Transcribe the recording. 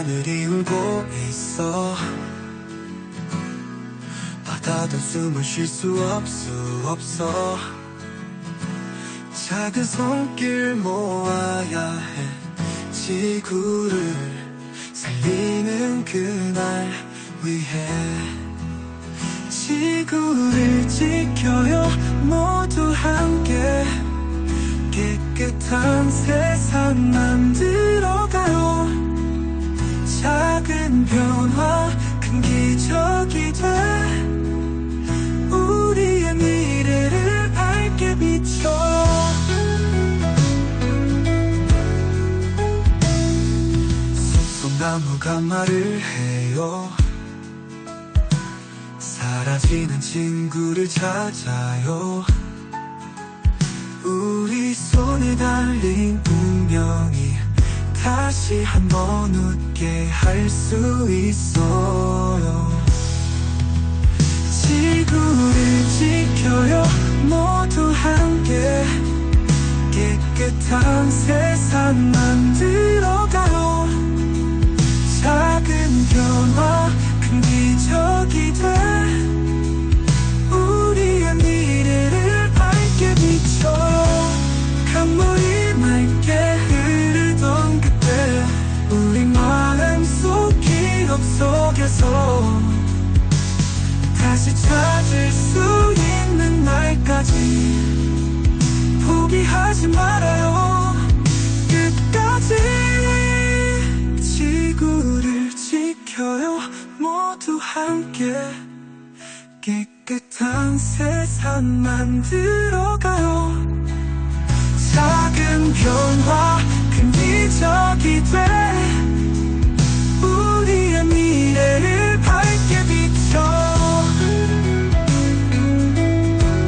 하늘이 울고 있어. 바다도 숨을 쉴 수 없수 없어. 작은 손길 모아야 해. 지구를 살리는 그날 위해. 지구를 지켜요 모두 함께. 깨끗한 세상 나무가 말을 해요. 사라지는 친구를 찾아요. 우리 손에 달린 운명이 다시 한번 웃게 할 수 있어요. 지구를 지켜요. 모두 함께 깨끗한 세상 만들 속에서 다시 찾을 수 있는 날까지 포기하지 말아요. 끝까지 지구를 지켜요. 모두 함께 깨끗한 세상 만들어가요